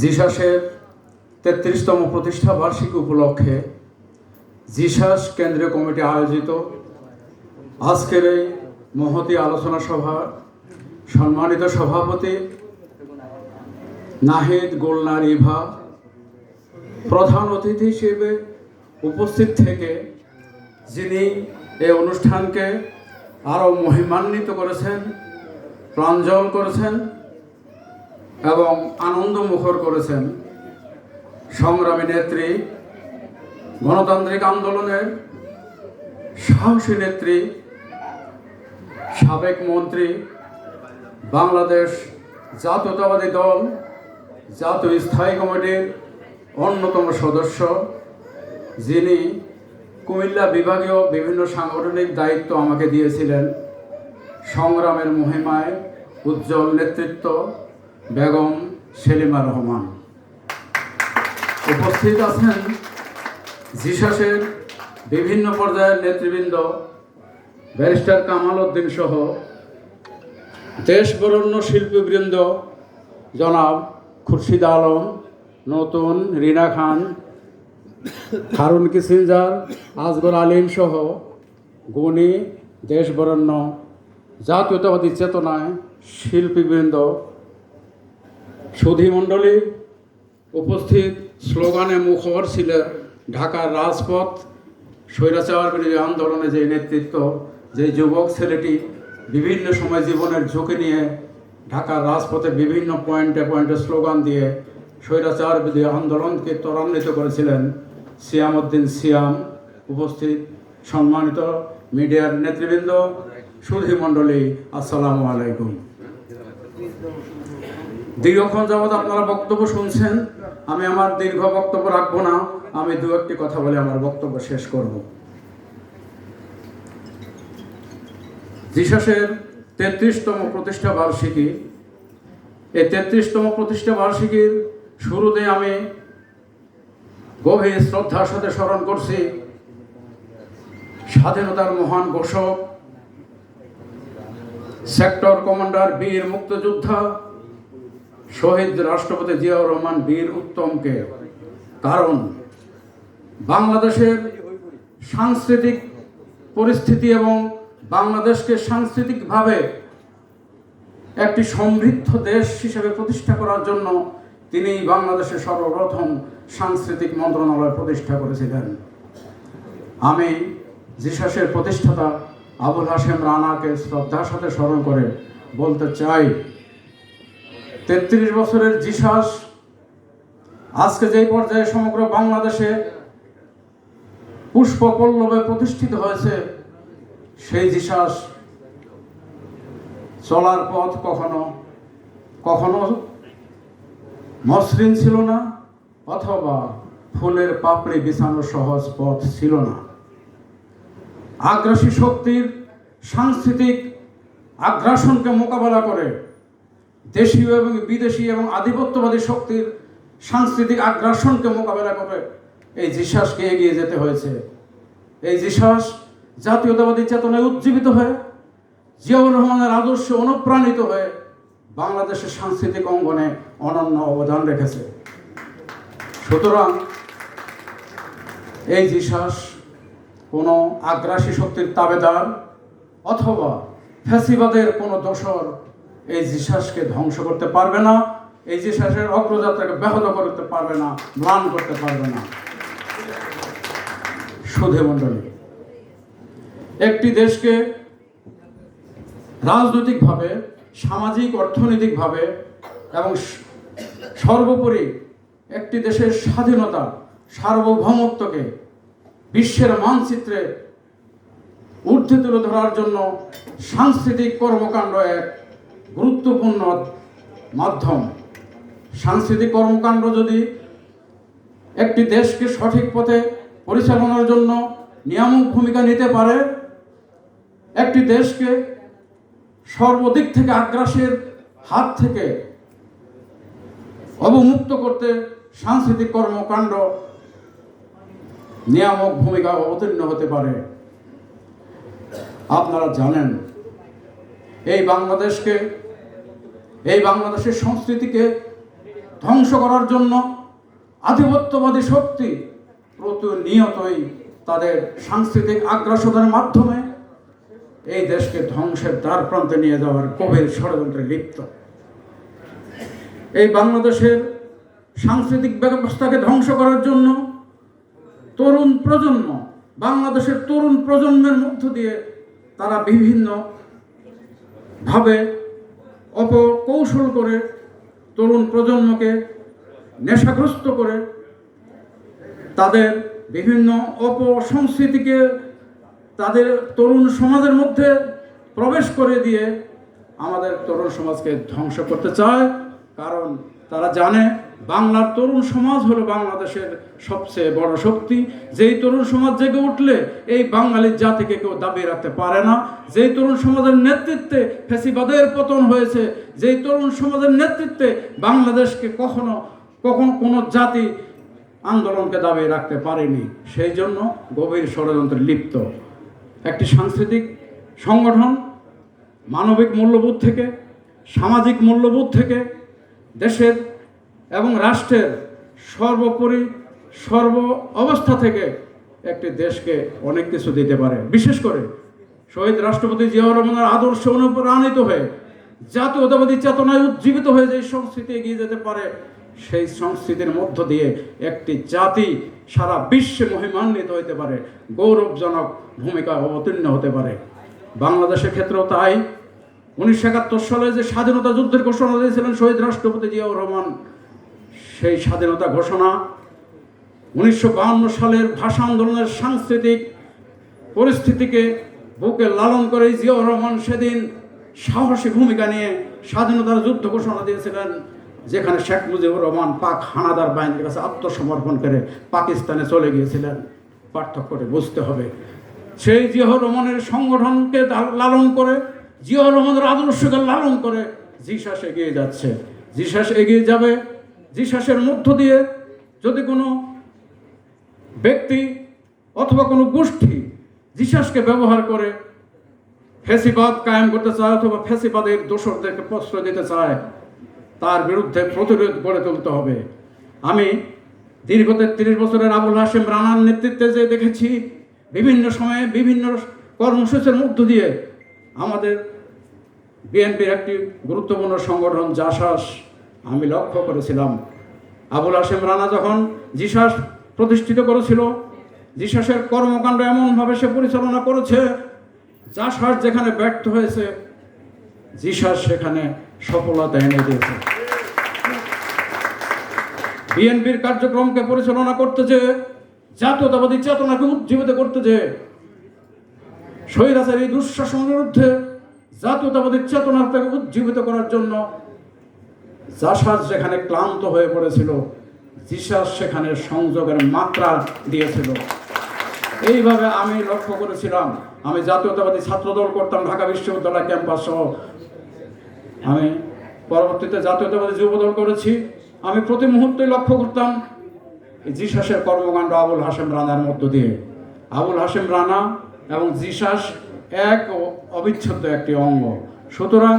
জিসাসের তেত্রিশতম প্রতিষ্ঠা বার্ষিকী উপলক্ষে জিসাস কেন্দ্রীয় কমিটি আয়োজিত। আজকের এই মহতি আলোচনা সভা সম্মানিত সভাপতি নাহিদ গোলনার ইভা, প্রধান অতিথি হিসেবে উপস্থিত থেকে যিনি এই অনুষ্ঠানকে আরও মহিমান্বিত করেছেন, প্রাঞ্জল করেছেন এবং আনন্দ মুখর করেছেন সংগ্রামী নেত্রী, গণতান্ত্রিক আন্দোলনের সাহসী নেত্রী, সাবেক মন্ত্রী, বাংলাদেশ জাতীয়তাবাদী দল, জাতীয় স্থায়ী কমিটির অন্যতম সদস্য, যিনি কুমিল্লা বিভাগীয় বিভিন্ন সাংগঠনিক দায়িত্ব আমাকে দিয়েছিলেন। সংগ্রামের মহিমায় উজ্জ্বল নেতৃত্ব বেগম সেলিমা রহমান। উপস্থিত আছেন জিসাসের বিভিন্ন পর্যায়ের নেতৃবৃন্দ, ব্যারিস্টার কামাল উদ্দিন সহ দেশ বরণ্য শিল্পীবৃন্দ, জনাব খুরশিদ আলম, নতুন রিনা খান, হারুন কিসিনজার আজগর আলিম সহ গুণী দেশ বরণ্য জাতীয়তাবাদী চেতনায় শিল্পীবৃন্দ সুধীমণ্ডলী উপস্থিত স্লোগানে মুখর ছিল ঢাকার রাজপথ। স্বৈরাচার বিরোধী আন্দোলনে যে নেতৃত্ব, যে যুবক ছেলেটি বিভিন্ন সময় জীবনের ঝুঁকি নিয়ে ঢাকার রাজপথে বিভিন্ন পয়েন্টে পয়েন্টে স্লোগান দিয়ে স্বৈরাচার বিরোধী আন্দোলনকে ত্বরান্বিত করেছিলেন সিয়ামউদ্দিন সিয়াম। উপস্থিত সম্মানিত মিডিয়ার নেতৃবৃন্দ, সুধী মণ্ডলী, আসসালামু আলাইকুম। দীর্ঘক্ষণ যাবৎ আপনারা বক্তব্য শুনছেন, আমি আমার দীর্ঘ বক্তব্য রাখব না, আমি দু একটি কথা বলে আমার বক্তব্য শেষ করব। জিসাসের তেত্রিশতম প্রতিষ্ঠা বার্ষিকী, এই তেত্রিশতম প্রতিষ্ঠা বার্ষিকীর শুরুতে আমি গভীর শ্রদ্ধার সাথে স্মরণ করছি, স্বাধীনতার মহান ঘোষক, সেক্টর কমান্ডার বীর মুক্তযোদ্ধা শহীদ রাষ্ট্রপতি জিয়াউর রহমান বীর উত্তমকে কারণ বাংলাদেশের সাংস্কৃতিক পরিস্থিতি এবং বাংলাদেশকে সাংস্কৃতিকভাবে একটি সমৃদ্ধ দেশ হিসেবে প্রতিষ্ঠা করার জন্য তিনি বাংলাদেশের সর্বপ্রথম সাংস্কৃতিক মন্ত্রণালয় প্রতিষ্ঠা করেছিলেন। আমি জিসাসের প্রতিষ্ঠাতা আবুল হাসেম রানাকে শ্রদ্ধার সাথে স্মরণ করে বলতে চাই তেত্রিশ বছরের জিসাস। আজকে যেই পর্যায়ে সমগ্র বাংলাদেশে পুষ্প পল্লবে প্রতিষ্ঠিত হয়েছে, সেই জিসাস চলার পথ কখনো কখনো মসৃণ ছিল না, অথবা ফুলের পাপড়ি বিছানো সহজ পথ ছিল না। আগ্রাসী শক্তির সাংস্কৃতিক আগ্রাসনকে মোকাবেলা করে দেশীয় এবং বিদেশি এবং আধিপত্যবাদী শক্তির সাংস্কৃতিক আগ্রাসনকে মোকাবেলা করে এই জিসাসকে এগিয়ে যেতে হয়েছে। এই জিসাস জাতীয়তাবাদী চেতনায় উজ্জীবিত হয়ে, জিয়াউর রহমানের আদর্শে অনুপ্রাণিত হয়ে বাংলাদেশের সাংস্কৃতিক অঙ্গনে অনন্য অবদান রেখেছে। সুতরাং এই জিসাস কোনো আগ্রাসী শক্তির তাবেদার অথবা ফ্যাসিবাদের কোনো দোসর এই জিসাসকে ধ্বংস করতে পারবে না, এই জিসাসের অগ্রযাত্রাকে ব্যাহত করতে পারবে না, ম্লান করতে পারবে না। সুধে মণ্ডলী, একটি দেশকে রাজনৈতিকভাবে, সামাজিক, অর্থনৈতিকভাবে এবং সর্বোপরি একটি দেশের স্বাধীনতা, সার্বভৌমত্বকে বিশ্বের মানচিত্রে ঊর্ধ্বে তুলে ধরার জন্য সাংস্কৃতিক কর্মকাণ্ড এক গুরুত্বপূর্ণ মাধ্যম। সাংস্কৃতিক কর্মকাণ্ড যদি একটি দেশকে সঠিক পথে পরিচালনার জন্য নিয়ামক ভূমিকা নিতে পারে, একটি দেশকে সর্বদিক থেকে আগ্রাসের হাত থেকে অবমুক্ত করতে সাংস্কৃতিক কর্মকাণ্ড নিয়ামক ভূমিকা অবতীর্ণ হতে পারে। আপনারা জানেন, এই বাংলাদেশকে এই বাংলাদেশের সংস্কৃতিকে ধ্বংস করার জন্য আধিপত্যবাদী শক্তি প্রতিনিয়তই তাদের সাংস্কৃতিক আগ্রাসনের মাধ্যমে এই দেশকে ধ্বংসের দ্বার প্রান্তে নিয়ে যাওয়ার গভীর ষড়যন্ত্রে লিপ্ত। এই বাংলাদেশের সাংস্কৃতিক ব্যবস্থাকে ধ্বংস করার জন্য তরুণ প্রজন্ম, বাংলাদেশের তরুণ প্রজন্মের মধ্য দিয়ে তারা বিভিন্ন ভাবে অপকৌশল করে তরুণ প্রজন্মকে নেশাগ্রস্ত করে তাদের বিভিন্ন অপসংস্কৃতিকে তাদের তরুণ সমাজের মধ্যে প্রবেশ করে দিয়ে আমাদের তরুণ সমাজকে ধ্বংস করতে চায়, কারণ তারা জানে বাংলার তরুণ সমাজ হলো বাংলাদেশের সবচেয়ে বড় শক্তি। যেই তরুণ সমাজ জেগে উঠলে এই বাঙালির জাতিকে কেউ দাবিয়ে রাখতে পারে না। যেই তরুণ সমাজের নেতৃত্বে ফেসিবাদের পতন হয়েছে, যেই তরুণ সমাজের নেতৃত্বে বাংলাদেশকে কখনো, কখন কোনো জাতি আন্দোলনকে দাবিয়ে রাখতে পারেনি, সেই জন্য গভীর ষড়যন্ত্রে লিপ্ত। একটি সাংস্কৃতিক সংগঠন মানবিক মূল্যবোধ থেকে, সামাজিক মূল্যবোধ থেকে, দেশের এবং রাষ্ট্রের সর্বোপরি সর্ব অবস্থা থেকে একটি দেশকে অনেক কিছু দিতে পারে। বিশেষ করে শহীদ রাষ্ট্রপতি জিয়াউর রহমানের আদর্শ অনুপ্রাণিত হয়ে, জাতীয়তাবাদী চেতনায় উজ্জীবিত হয়ে যে সংস্কৃতি এগিয়ে যেতে পারে, সেই সংস্কৃতির মধ্য দিয়ে একটি জাতি সারা বিশ্বে মহিমান্বিত হতে পারে, গৌরবজনক ভূমিকা অবতীর্ণ হতে পারে। বাংলাদেশের ক্ষেত্রেও তাই। উনিশশো একাত্তর সালে যে স্বাধীনতা যুদ্ধের ঘোষণা দিয়েছিলেন শহীদ রাষ্ট্রপতি জিয়াউর রহমান সেই স্বাধীনতা ঘোষণা উনিশশো সালের ভাষা আন্দোলনের সাংস্কৃতিক পরিস্থিতিকে বুকে লালন করে জিয়াউর রহমান সেদিন সাহসী ভূমিকা নিয়ে স্বাধীনতার যুদ্ধ ঘোষণা দিয়েছিলেন, যেখানে শেখ মুজিবুর রহমান পাক হানাদার বাহিনীর কাছে আত্মসমর্পণ করে পাকিস্তানে চলে গিয়েছিলেন। পার্থক্যটা বুঝতে হবে। সেই জিয়াউর রহমানের সংগঠনকে লালন করে, জিয়াউর রহমানের আদর্শকে লালন করে জিসাস এগিয়ে যাচ্ছে। জিসাস এগিয়ে যাবে জিসাসের মধ্য দিয়ে যদি কোনো ব্যক্তি অথবা কোনো গোষ্ঠী জিসাসকে ব্যবহার করে ফেসিবাদ কায়েম করতে চায় অথবা ফেসিবাদের দোষরদেরকে প্রশ্রয় দিতে চায়, তার বিরুদ্ধে প্রতিরোধ গড়ে তুলতে হবে। আমি দীর্ঘ তেত্রিশ বছরের আবুল হাসেম রানার নেতৃত্বে যে দেখেছি, বিভিন্ন সময়ে বিভিন্ন কর্মসূচির মধ্য দিয়ে আমাদের বিএনপির একটি গুরুত্বপূর্ণ সংগঠন জাসাস আমি লক্ষ্য করেছিলাম। আবুল হাসেম রানা যখন জিসাস প্রতিষ্ঠিত করেছিল, জিসাসের কর্মকাণ্ড এমনভাবে সে পরিচালনা করেছে, জাসাস যেখানে ব্যর্থ হয়েছে, জিসাস সেখানে সফলতা এনে দিয়েছে। বিএনপির কার্যক্রমকে পরিচালনা করতে যে জাতীয়তাবাদী চেতনাকে উজ্জীবিত করতে যে স্বৈরাচার এই দুঃশাসনের বিরুদ্ধে জাতীয়তাবাদী চেতনাকে উজ্জীবিত করার জন্য জাসাস যেখানে ক্লান্ত হয়ে পড়েছিল জিসাস সেখানে সংযোগের মাত্রা দিয়েছিল। এইভাবে আমি লক্ষ্য করেছিলাম, আমি জাতীয়তাবাদী ছাত্রদল করতাম ঢাকা বিশ্ববিদ্যালয় ক্যাম্পাস সহ। আমি পরবর্তীতে জাতীয়তাবাদী যুবদল করেছি। আমি প্রতি মুহূর্তেই লক্ষ্য করতাম জিসাসের কর্মকাণ্ড আবুল হাসেম রানার মধ্য দিয়ে। আবুল হাসেম রানা এবং জিসাস এক অবিচ্ছেদ্য একটি অঙ্গ। সুতরাং